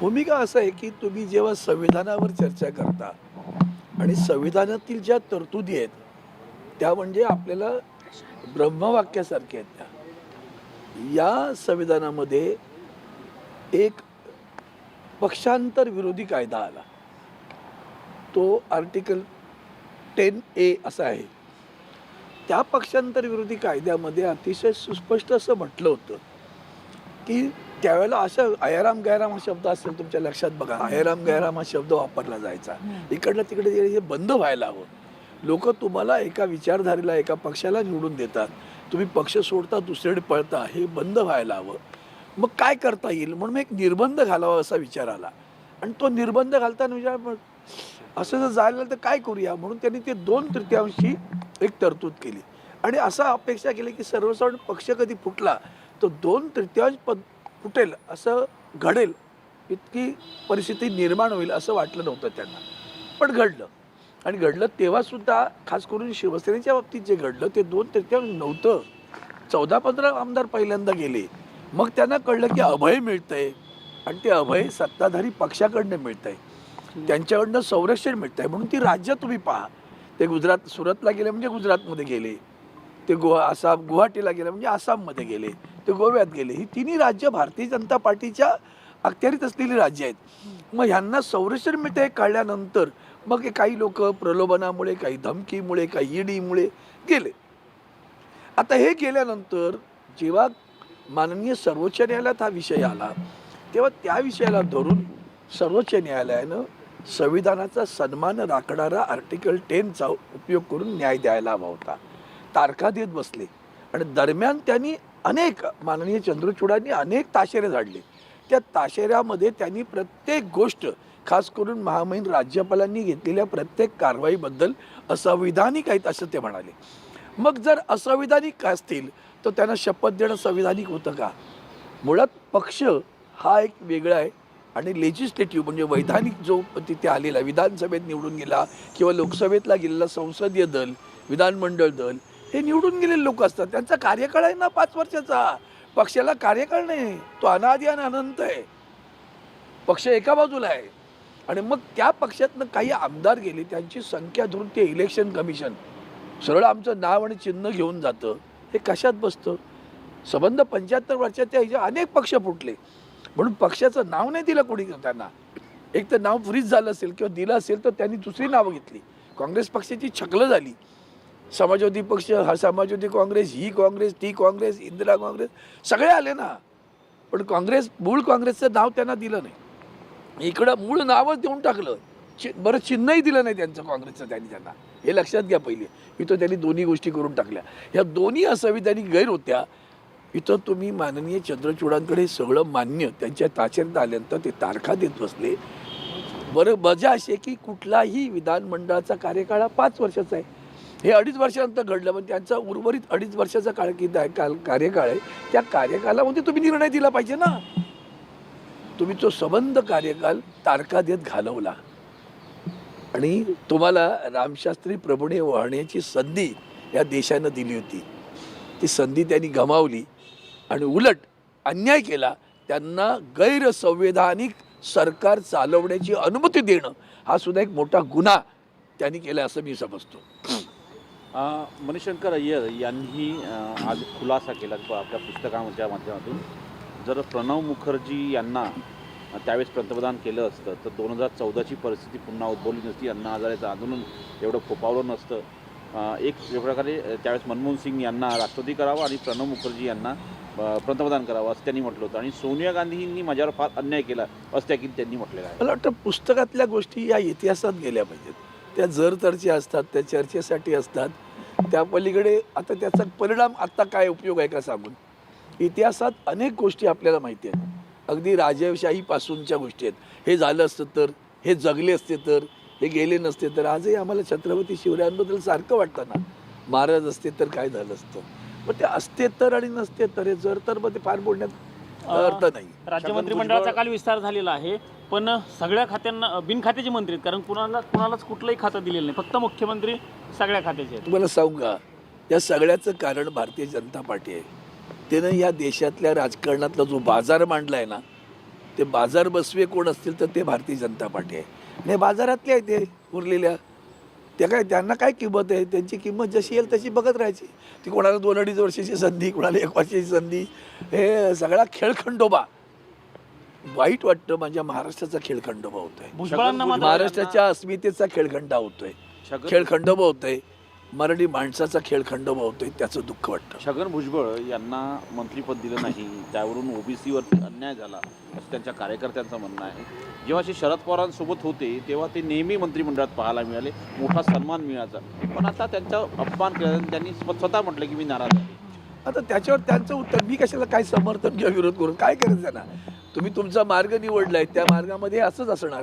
भूमिका असं आहे की तुम्ही जेव्हा संविधानावर चर्चा करता आणि संविधानातील ज्या तरतुदी आहेत त्या म्हणजे आपल्याला ब्रह्मवाक्यासारख्या आहेत त्या. या संविधानामध्ये एक पक्षांतर विरोधी कायदा आला. तो आर्टिकल टेन ए असा आहे. त्या पक्षांतर विरोधी कायद्यामध्ये अतिशय सुस्पष्ट असं म्हटलं होतं की त्यावेळेला असं अयाराम गैराम हा शब्द असेल तुमच्या लक्षात बघा. अयाराम गैराम हा शब्द वापरला जायचा. इकडलं तिकडे हे बंद व्हायला हवं. लोक तुम्हाला एका विचारधारेला एका पक्षाला निवडून देतात. तुम्ही पक्ष सोडता दुसरीकडे पळता हे बंद व्हायला हवं. मग काय करता येईल? म्हणून एक निर्बंध घालावा असा विचार आला. आणि तो निर्बंध घालताना विचार असं जर जायला तर काय करूया? म्हणून त्यांनी ते दोन तृतीयांशी एक तरतूद केली. आणि असं अपेक्षा केली की सर्वसाधारण पक्ष कधी फुटला तर दोन तृतीयांश पद फुटेल असं घडेल इतकी परिस्थिती निर्माण होईल असं वाटलं नव्हतं त्यांना. पण घडलं. आणि घडलं तेव्हासुद्धा खास करून शिवसेनेच्या बाबतीत जे घडलं ते दोन तृतीयांश नव्हतं. चौदा पंधरा आमदार पहिल्यांदा गेले. मग त्यांना कळलं की अभय मिळतंय. आणि ते अभय सत्ताधारी पक्षाकडनं मिळतंय. त्यांच्याकडनं संरक्षण मिळतंय. म्हणून ती राज्य तुम्ही पहा. ते गुजरात सुरतला गेले म्हणजे गुजरातमध्ये गेले. ते गुहा आसाम गुवाहाटीला गेले म्हणजे आसाममध्ये गेले. ते गोव्यात गेले. ही तिन्ही राज्य भारतीय जनता पार्टीच्या अखत्यारीत असलेली राज्य आहेत. मग ह्यांना संरक्षण मिळते काढल्यानंतर मग हे काही लोक प्रलोभनामुळे काही धमकीमुळे काही ईडीमुळे गेले. आता हे गेल्यानंतर जेव्हा माननीय सर्वोच्च न्यायालयात हा विषय आला तेव्हा त्या विषयाला धरून सर्वोच्च न्यायालयानं संविधानाचा सन्मान राखणारा आर्टिकल टेनचा उपयोग करून न्याय द्यायला हवा होता. तारखा देत बसले आणि दरम्यान त्यांनी अनेक माननीय चंद्रचूडांनी अनेक ताशेरे झाडले. त्या ताशेऱ्यामध्ये त्यांनी प्रत्येक गोष्ट खास करून महामहिन राज्यपालांनी घेतलेल्या प्रत्येक कारवाईबद्दल असंविधानिक आहेत असं ते म्हणाले. मग जर असंविधानिक असतील तर त्यांना शपथ देणं संविधानिक होतं का? मुळात पक्ष हा एक वेगळा आहे आणि लेजिस्लेटिव्ह म्हणजे वैधानिक जो तिथे आलेला विधानसभेत निवडून गेला किंवा लोकसभेतला गेलेला संसदीय दल विधानमंडळ दल हे निवडून गेलेले लोक असतात. त्यांचा कार्यकाळ आहे ना पाच वर्षाचा. पक्षाला कार्यकाळ नाही. तो अनादी आणि अनंत आहे. पक्ष एका बाजूला आहे. आणि मग त्या पक्षातनं काही आमदार गेले त्यांची संख्या धरून ते इलेक्शन कमिशन. सरळ आमचं नाव आणि चिन्ह घेऊन जातं. हे कशात बसतं? संबंध पंच्याहत्तर वर्षाच्या ह्याच्या अनेक पक्ष फुटले. म्हणून पक्षाचं नाव नाही दिलं कोणी त्यांना. एक तर नाव फ्रीज झालं असेल किंवा दिलं असेल तर त्यांनी दुसरी नावं घेतली. काँग्रेस पक्षाची छकलं झाली. समाजवादी पक्ष हा समाजवादी काँग्रेस ही काँग्रेस ती काँग्रेस इंदिरा काँग्रेस सगळे आले ना. पण काँग्रेस मूळ काँग्रेसचं नाव त्यांना दिलं नाही. इकडं मूळ नावच देऊन टाकलं. चि बरं चिन्हही दिलं नाही त्यांचं काँग्रेसचं त्यांनी त्यांना. हे लक्षात घ्या पहिले. इथं त्यांनी दोन्ही गोष्टी करून टाकल्या. ह्या दोन्ही असंविधानिक गैर होत्या. इथं तुम्ही माननीय चंद्रचूडांकडे सगळं मान्य त्यांच्या ताचेत आल्यानंतर ते तारखा देत बसले. बरं मजा अशी आहे की कुठलाही विधानमंडळाचा कार्यकाळ हा पाच वर्षाचा आहे. हे अडीच वर्षानंतर घडलं पण त्यांचा उर्वरित अडीच वर्षाचा काळकीद आहे काल कार्यकाळ आहे. त्या कार्यकालामध्ये तुम्ही निर्णय दिला पाहिजे ना. तुम्ही तो संबंध कार्यकाल तारखा देत घालवला. आणि तुम्हाला रामशास्त्री प्रभूने वाहण्याची संधी या देशानं दिली होती. ती संधी त्यांनी गमावली आणि उलट अन्याय केला. त्यांना गैरसंवैधानिक सरकार चालवण्याची अनुमती देणं हा सुद्धा एक मोठा गुन्हा त्यांनी केला असं मी समजतो. मणिशंकर अय्यर यांनी आज खुलासा केला आपल्या पुस्तकाच्या माध्यमातून. जर प्रणव मुखर्जी यांना त्यावेळेस पंतप्रधान केलं असतं तर दोन हजार चौदाची परिस्थिती पुन्हा उद्भवली नसती. अण्णा हजारेचं आंदोलन एवढं फोपावलं नसतं. एक प्रकारे त्यावेळेस मनमोहन सिंग यांना राष्ट्रपती करावं आणि प्रणव मुखर्जी यांना पंतप्रधान करावं असं त्यांनी म्हटलं होतं. आणि सोनिया गांधींनी माझ्यावर फार अन्याय केला असं त्या त्यांनी म्हटलेलं आहे. मला वाटतं पुस्तकातल्या गोष्टी या इतिहासात गेल्या पाहिजेत. त्या जर तरच्या असतात त्या चर्चेसाठी असतात त्या पलीकडे आता त्याचा परिणाम आत्ता काय उपयोग आहे का सांगून? इतिहासात अनेक गोष्टी आपल्याला माहिती आहेत. अगदी राजेशाहीपासूनच्या गोष्टी आहेत. हे झालं असतं तर हे जगले असते तर हे गेले नसते तर आजही आम्हाला छत्रपती शिवरायांबद्दल सारखं वाटतं ना? महाराज असते तर काय झालं असतं? मग ते असते तर आणि नसते तर हे जर तर मध्ये फार बोलण्यात अर्थ नाही. राज्य मंत्रिमंडळाचा काल विस्तार झालेला आहे. पण सगळ्या खात्यांना बिनखात्याचे मंत्री आहेत कारण कुणाला कुणालाच कुठलंही खातं दिलेलं नाही. फक्त मुख्यमंत्री सगळ्या खात्याचे आहेत. तुम्हाला सांगू का? या सगळ्याचं कारण भारतीय जनता पार्टी आहे. त्यानं या देशातल्या राजकारणातला जो बाजार मांडला आहे ना ते बाजार बसवे कोण असतील तर ते भारतीय जनता पार्टी आहे. आणि बाजारातले आहे ते उरलेल्या. त्या काय त्यांना काय किंमत आहे? त्यांची किंमत जशी येईल तशी बघत राहायची. ती कोणाला दोन अडीच वर्षाची संधी कोणाला एक वर्षाची संधी. हे सगळा खेळखंडोबा. वाईट वाटतं माझ्या महाराष्ट्राचा खेळखंडोबा होतोय. भुजबळांना मात्र महाराष्ट्राच्या अस्मितेचा खेळखंडा होतोय. छगन खेळखंडोबा होतोय. मराठी माणसाचा खेळखंडोबा होतोय त्याचं दुःख वाटतं. छगन भुजबळ यांना मंत्रीपद दिलं नाही त्यावरून ओबीसीवरती अन्याय झाला असं त्यांच्या कार्यकर्त्यांचं म्हणणं आहे. जेव्हा ते शरद पवारांसोबत होते तेव्हा ते नेहमी मंत्रिमंडळात पाहायला मिळाले मोठा सन्मान मिळायचा. पण आता त्यांचा अपमान केला आणि त्यांनी स्व- स्वतः म्हटलं की मी नाराज आहे. आता त्याच्यावर त्यांचं उत्तर मी कशाला काय समर्थन किंवा विरोध करून काय करायचं ना तुम्ही तुमचा मार्ग निवडलाय त्या मार्गामध्ये असंच असणार.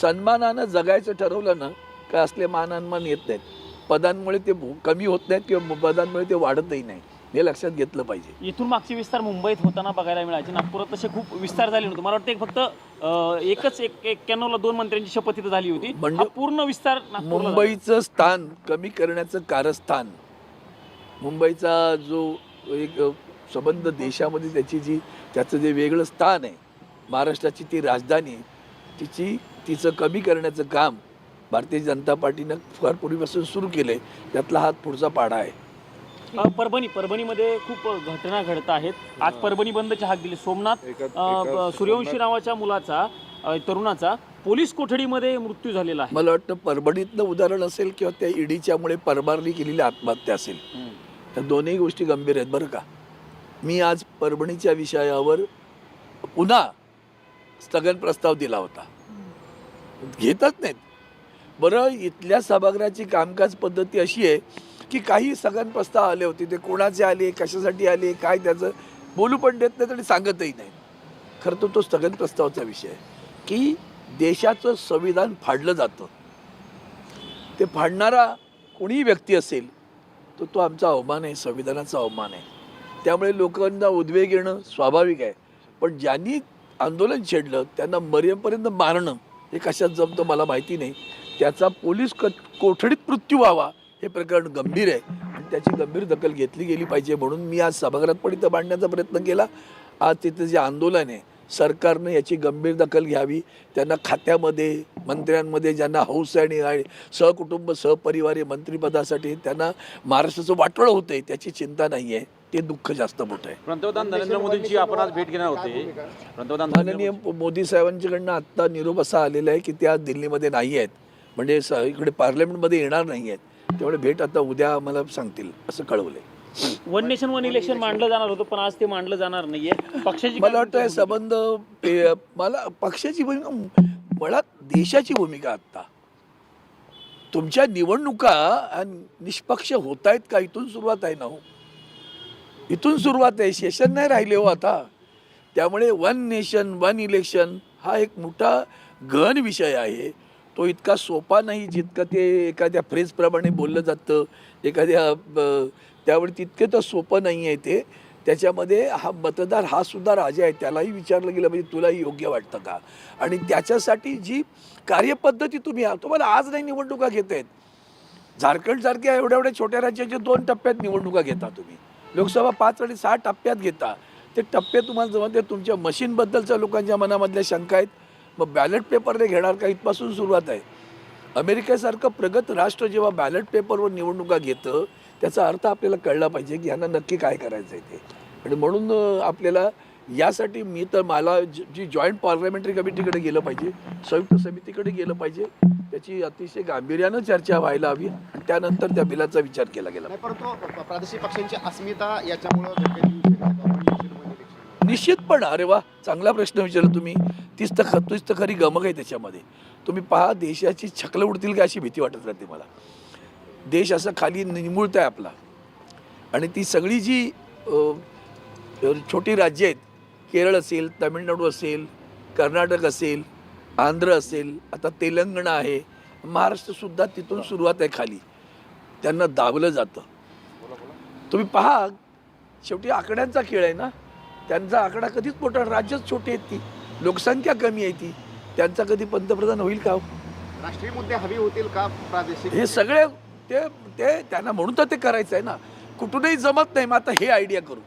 सन्मानानं जगायचं ठरवलं ना काय असले मान अनमान येत नाहीत. पदांमुळे ते कमी होत नाहीत किंवा पदांमुळे ते वाढतही नाही. हे लक्षात घेतलं पाहिजे. इथून मागचे विस्तार मुंबईत होताना बघायला मिळायचे. नागपुरात तसे खूप विस्तार झाले नव्हते. मला वाटतं फक्त एकच एक एक्क्याण्णवला दोन मंत्र्यांची शपथ इथं झाली होती. म्हणजे पूर्ण विस्तार. मुंबईचं स्थान कमी करण्याचं कारस्थान मुंबईचा जो एक संबंध देशामध्ये त्याची जी त्याचं जे वेगळं स्थान आहे महाराष्ट्राची ती राजधानी तिची तिचं कमी करण्याचं काम भारतीय जनता पार्टीनं फार पूर्वीपासून सुरू केलं आहे त्यातला हा पुढचा पाढा आहे. परभणी परभणीमध्ये खूप घटना घडत आहेत. आज परभणी बंदची हाक दिली. सोमनाथ सूर्यवंशी नावाच्या मुलाचा तरुणाचा पोलीस कोठडीमध्ये मृत्यू झालेला आहे. मला वाटतं परभणीतलं उदाहरण असेल किंवा त्या ईडीच्यामुळे परबारनी केलेली आत्महत्या असेल. त्या दोन्ही गोष्टी गंभीर आहेत बरं का. मी आज परभणीच्या विषयावर पुन्हा स्थगन प्रस्ताव दिला होता. घेतच नाहीत. बरं इथल्या सभागृहाची कामकाज पद्धती अशी आहे की काही स्थगन प्रस्ताव आले होते. ते कोणाचे आले कशासाठी आले काय त्याचं बोलू पण देत नाही आणि सांगतही नाही खरं तर तो स्थगन प्रस्तावाचा विषय आहे की देशाचं संविधान फाडलं जातं. ते फाडणारा कोणीही व्यक्ती असेल तर तो आमचा अवमान आहे संविधानाचा अवमान आहे. त्यामुळे लोकांना उद्वेग येणं स्वाभाविक आहे. पण ज्यांनी आंदोलन छेडलं त्यांना मरेपर्यंत मारणं हे कशात जमतं मला माहिती नाही. त्याचा पोलीस क कोठडीत मृत्यू व्हावा हे प्रकरण गंभीर आहे. आणि त्याची गंभीर दखल घेतली गेली पाहिजे म्हणून मी आज सभागृहात पण इथं मांडण्याचा प्रयत्न केला. आज तिथं जे आंदोलन आहे सरकारनं याची गंभीर दखल घ्यावी. त्यांना खात्यामध्ये मंत्र्यांमध्ये ज्यांना हौस आहे आणि आहे, सहकुटुंब सहपरिवारी मंत्रिपदासाठी त्यांना महाराष्ट्राचं वाटोळं होतंय त्याची चिंता नाही आहे ते दुःख जास्त मोठं आहे. पंतप्रधान नरेंद्र मोदींची आपण आज भेट घेणार होते. पंतप्रधान माननीय मोदी- साहेबांच्याकडनं आत्ता निरोप असा आलेला आहे की ते आज दिल्लीमध्ये नाही आहेत. म्हणजे स इकडे पार्लमेंटमध्ये येणार नाही आहेत. त्यामुळे भेट आता उद्या आम्हाला सांगतील असं कळवलंय. वन नेशन वन इलेक्शन मांडलं जाणार होतं पण आज ते मांडलं जाणार नाहीये. पक्षाची मला वाटतं हे? संबंध पे- मला पक्षाची भूमिका मुळात देशाची भूमिका आत्ता. तुमच्या निवडणुका निष्पक्ष होत आहेत का? इथून सुरुवात आहे ना हो. इथून सुरुवात आहे. सेशन नाही राहिले हो आता. त्यामुळे वन नेशन वन इलेक्शन हा एक मोठा गहन विषय आहे. तो इतका सोपा नाही जितकं ते एखाद्या फ्रेजप्रमाणे बोललं जातं. एखाद्या ब- त्यावेळी तितके तर सोपं नाही आहे ते. त्याच्यामध्ये हा मतदार हा सुद्धा राजा आहे त्यालाही विचारलं गेलं म्हणजे तुलाही योग्य वाटतं का? आणि त्याच्यासाठी जी कार्यपद्धती तुम्ही आहात तुम्हाला आज नाही निवडणुका घेत आहेत. झारखंडसारख्या एवढ्या एवढ्या छोट्या राज्याच्या दोन टप्प्यात निवडणुका घेता तुम्ही. लोकसभा पाच आणि सहा टप्प्यात घेता. ते टप्पे तुम्हाला जमत ते तुमच्या मशीनबद्दलच्या लोकांच्या मनामधल्या शंका आहेत. मग बॅलेट पेपरने घेणार का? इथपासून सुरुवात आहे. अमेरिकेसारखं प्रगत राष्ट्र जेव्हा बॅलेट पेपरवर निवडणुका घेतं त्याचा अर्थ आपल्याला कळला पाहिजे की यांना नक्की काय करायचं आहे ते. आणि म्हणून आपल्याला यासाठी मी तर मला जी जॉईंट पार्लमेंटरी कमिटीकडे गेलं पाहिजे संयुक्त समितीकडे गेलं पाहिजे त्याची अतिशय गांभीर्यानं चर्चा व्हायला हवी आणि त्यानंतर त्या बिलाचा विचार केला गेला परंतु प्रादेशिक पक्षांची अस्मिता याच्यामुळं election. निश्चितपण अरे वा चांगला प्रश्न विचारला तुम्ही. तीच तर तीच तर खरी गमक आहे त्याच्यामध्ये. तुम्ही पहा देशाची छकलं उडतील का अशी भीती वाटत राहते मला. देश असा खाली निमुळत आहे आपला. आणि ती सगळी जी छोटी राज्य आहेत केरळ असेल तामिळनाडू असेल कर्नाटक असेल आंध्र असेल आता तेलंगणा आहे महाराष्ट्रसुद्धा तिथून सुरुवात आहे खाली. त्यांना दाबलं जातं. तुम्ही पहा शेवटी आकड्यांचा खेळ आहे ना? त्यांचा आकडा कधीच मोठा राज्यच छोटी आहेत ती. लोकसंख्या कमी आहे ती. त्यांचा कधी पंतप्रधान होईल का हो? राष्ट्रीय मुद्दे हवे होतील का प्रादेशिक हे सगळे ते ते त्यांना म्हणून तर ते करायचं आहे ना. कुठूनही जमत नाही मग आता हे आयडिया करू.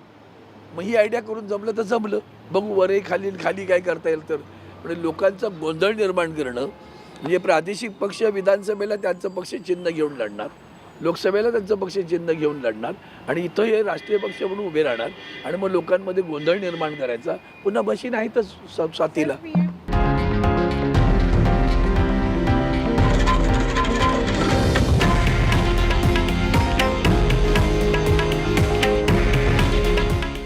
मग ही आयडिया करून जमलं तर जमलं. बघू वरे खाली खाली काय करता येईल तर. म्हणजे लोकांचा गोंधळ निर्माण करणं म्हणजे प्रादेशिक पक्ष विधानसभेला त्यांचं पक्ष चिन्ह घेऊन लढणार. लोकसभेला त्यांचं पक्ष चिन्ह घेऊन लढणार. आणि इथं हे राष्ट्रीय पक्ष म्हणून उभे राहणार. आणि मग लोकांमध्ये गोंधळ निर्माण करायचा. पुन्हा बशी नाहीतच तर साथीला.